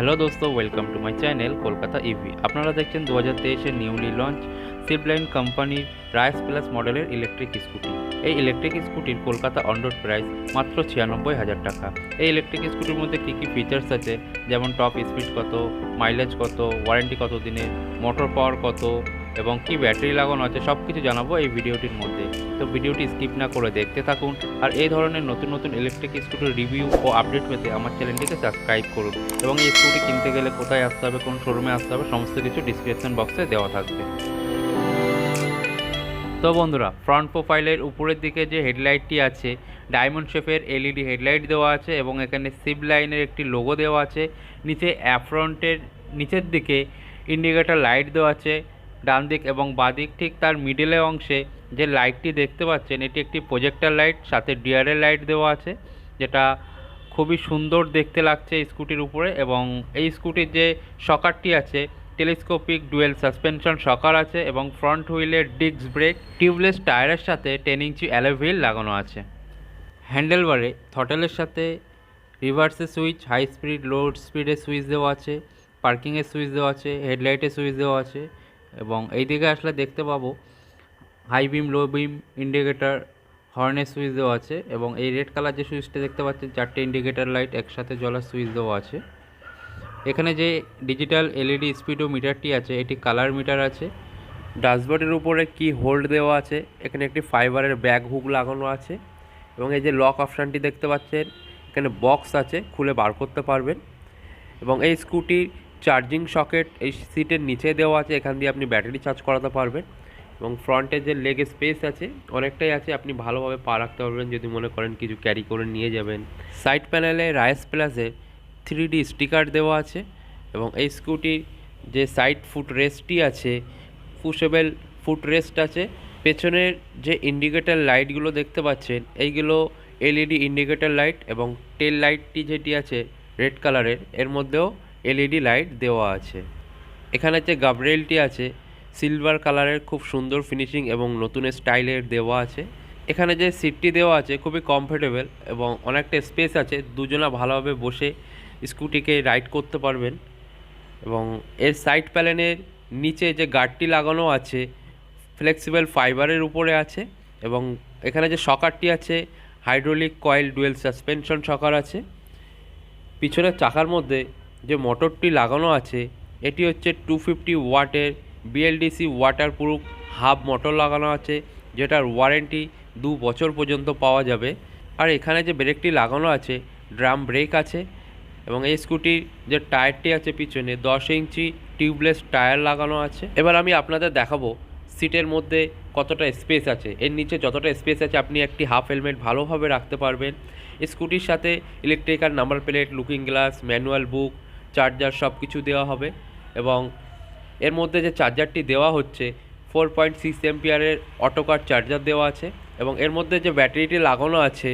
Hello দোস্ত welcome to my channel Kolkata EV আপনারা দেখছেন দু হাজার তেইশের নিউলি লঞ্চ সিপলাইন কোম্পানির রাইস প্লাস মডেলের ইলেকট্রিক স্কুটি এই ইলেকট্রিক স্কুটির কলকাতা অন রোড প্রাইস মাত্র ছিয়ানব্বই হাজার টাকা। এই ইলেকট্রিক স্কুটির মধ্যে কী কী ফিচার্স আছে? যেমন টপ স্পিড কত মাইলেজ কত ওয়ারেন্টি কত দিনের মোটর পাওয়ার কত এবং কি ব্যাটারি লাগানো আছে সব কিছু জানাব এই ভিডিওটির মধ্যে। তো ভিডিওটি স্কিপ না করে দেখতে থাকুন। আর এই ধরনের নতুন নতুন ইলেকট্রিক স্কুটির রিভিউ ও আপডেট পেতে আমার চ্যানেলটিকে সাবস্ক্রাইব করুন এবং এই স্কুটি কিনতে গেলে কোথায় আসতে হবে, কোন শোরুমে আসতে হবে, সমস্ত কিছু ডিসক্রিপশন বক্সে দেওয়া থাকবে। তো বন্ধুরা ফ্রন্ট প্রোফাইলের উপরের দিকে যে হেডলাইটটি আছে ডায়মন্ড শেপের এলইডি হেডলাইট দেওয়া আছে এবং এখানে সিপ লাইনের একটি লোগো দেওয়া আছে। নিচে অ্যাফ্রন্টের নিচের দিকে ইন্ডিকেটার লাইট দেওয়া আছে। ডান দিক এবং বাঁ দিক ঠিক তার মিডলের অংশে যে লাইটটি দেখতে পাচ্ছেন, এটি একটি প্রজেক্টর লাইট সাথে ডিআরএল লাইট দেওয়া আছে, যেটা খুবই সুন্দর দেখতে লাগছে স্কুটির উপরে এবং এই স্কুটির যে শকারটি আছে টেলিস্কোপিক ডুয়েল সাসপেনশন শকার আছে এবং ফ্রন্ট হুইলের ডিস্ক ব্রেক টিউবলেস টায়ারের সাথে টেন ইঞ্চি অ্যালো হুইল লাগানো আছে। হ্যান্ডেলবারে থটেলের সাথে রিভার্সের সুইচ হাই স্পিড লো স্পিডের সুইচ দেওয়া আছে পার্কিংয়ের সুইচ দেওয়া আছে হেডলাইটের সুইচ দেওয়া আছে এবং এই দিকে আসলে দেখতে পাবো high beam low beam indicator হর্নের switch দেওয়া আছে এবং এই রেড কালার যে সুইচটা দেখতে পাচ্ছেন, চারটে ইন্ডিকেটার লাইট একসাথে জ্বলার সুইচ দেওয়া আছে। এখানে যে ডিজিটাল এলইডি স্পিডো মিটারটি আছে, এটি কালার মিটার আছে। ডাশবোর্ডের উপরে কি হোল্ড দেওয়া আছে, এখানে একটি ফাইবারের ব্যাগ হুক লাগানো আছে এবং এই যে লক অপশানটি দেখতে পাচ্ছেন, এখানে বক্স আছে, খুলে বার করতে পারবেন এবং এই স্কুটির চার্জিং সকেট এই সিটের নিচে দেওয়া আছে, এখান দিয়ে আপনি ব্যাটারি চার্জ করাতে পারবেন এবং ফ্রন্টে যে লেগ স্পেস আছে, অনেকটাই আছে, আপনি ভালোভাবে পা রাখতে পারবেন, যদি মনে করেন কিছু ক্যারি করে নিয়ে যাবেন। সাইড প্যানেলে রাইস প্লাসে থ্রি ডি স্টিকার দেওয়া আছে এবং এই স্কুটির যে সাইড ফুট রেস্টটি আছে পুশেবেল ফুট রেস্ট আছে পেছনের যে ইন্ডিকেটার লাইটগুলো দেখতে পাচ্ছেন, এইগুলো এলইডি ইন্ডিকেটার লাইট এবং টেল লাইটটি যেটি আছে রেড কালারের এর মধ্যেও এলইডি লাইট দেওয়া আছে। এখানে যে গাবরেলটি আছে, সিলভার কালারের খুব সুন্দর ফিনিশিং এবং নতুন স্টাইলের দেওয়া আছে। এখানে যে সিটটি দেওয়া আছে খুবই কমফোর্টেবল এবং অনেকটা স্পেস আছে, দুজনা ভালোভাবে বসে স্কুটিকে রাইড করতে পারবেন। এবং এর সাইড প্যালেনের নিচে যে গার্ডটি লাগানো আছে, ফ্লেক্সিবল ফাইবারের উপরে আছে এবং এখানে যে শকারটি আছে, hydraulic coil dual suspension shocker আছে। পিছনের চাকার মধ্যে যে মোটরটি লাগানো আছে, এটি হচ্ছে টু ফিফটি ওয়াটের BLDC waterproof hub motor লাগানো আছে, যেটার ওয়ারেন্টি দু বছর পর্যন্ত পাওয়া যাবে। আর এখানে যে ব্রেকটি লাগানো আছে ড্রাম ব্রেক আছে এবং এই স্কুটির যে টায়ারটি আছে পিছনে, দশ ইঞ্চি টিউবলেস টায়ার লাগানো আছে। এবার আমি আপনাদের দেখাবো সিটের মধ্যে কতটা স্পেস আছে। এর নিচে যতটা স্পেস আছে, আপনি একটি হাফ হেলমেট ভালোভাবে রাখতে পারবেন। স্কুটির সাথে electrical number plate looking glass manual book charger সব কিছু দেওয়া হবে এবং এর মধ্যে যে চার্জারটি দেওয়া হচ্ছে ফোর পয়েন্ট সিক্স এমপিয়ারের অটোকার চার্জার দেওয়া আছে এবং এর মধ্যে যে ব্যাটারিটি লাগানো আছে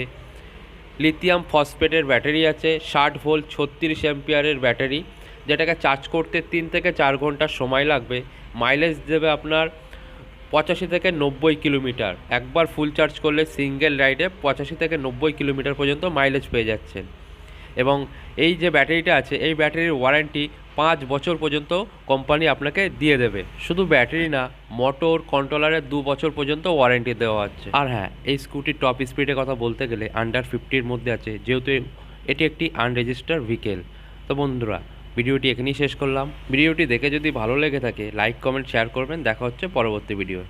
লিথিয়াম ফসফেটের ব্যাটারি আছে, ষাট ভোল্ট ছত্রিশ এমপিয়ারের ব্যাটারি, যেটাকে চার্জ করতে তিন থেকে চার ঘণ্টা সময় লাগবে। মাইলেজ দেবে আপনার পঁচাশি থেকে নব্বই কিলোমিটার। একবার ফুল চার্জ করলে সিঙ্গেল রাইডে পঁচাশি থেকে নব্বই কিলোমিটার পর্যন্ত মাইলেজ পেয়ে যাচ্ছেন। এবং এই যে ব্যাটারিটা আছে, এই ব্যাটারির ওয়ারেন্টি পাঁচ বছর পর্যন্ত কোম্পানি আপনাকে দিয়ে দেবে। শুধু ব্যাটারি না মোটর কন্ট্রোলারের দু বছর পর্যন্ত ওয়ারেন্টি দেওয়া হচ্ছে আর হ্যাঁ এই স্কুটির টপ স্পিডের কথা বলতে গেলে আন্ডার ফিফটির মধ্যে আছে, যেহেতু এটি একটি আনরেজিস্টার্ড ভিকেল তো বন্ধুরা, ভিডিওটি এখানেই শেষ করলাম। ভিডিওটি দেখে যদি ভালো লেগে থাকে লাইক কমেন্ট শেয়ার করবেন। দেখা হচ্ছে পরবর্তী ভিডিও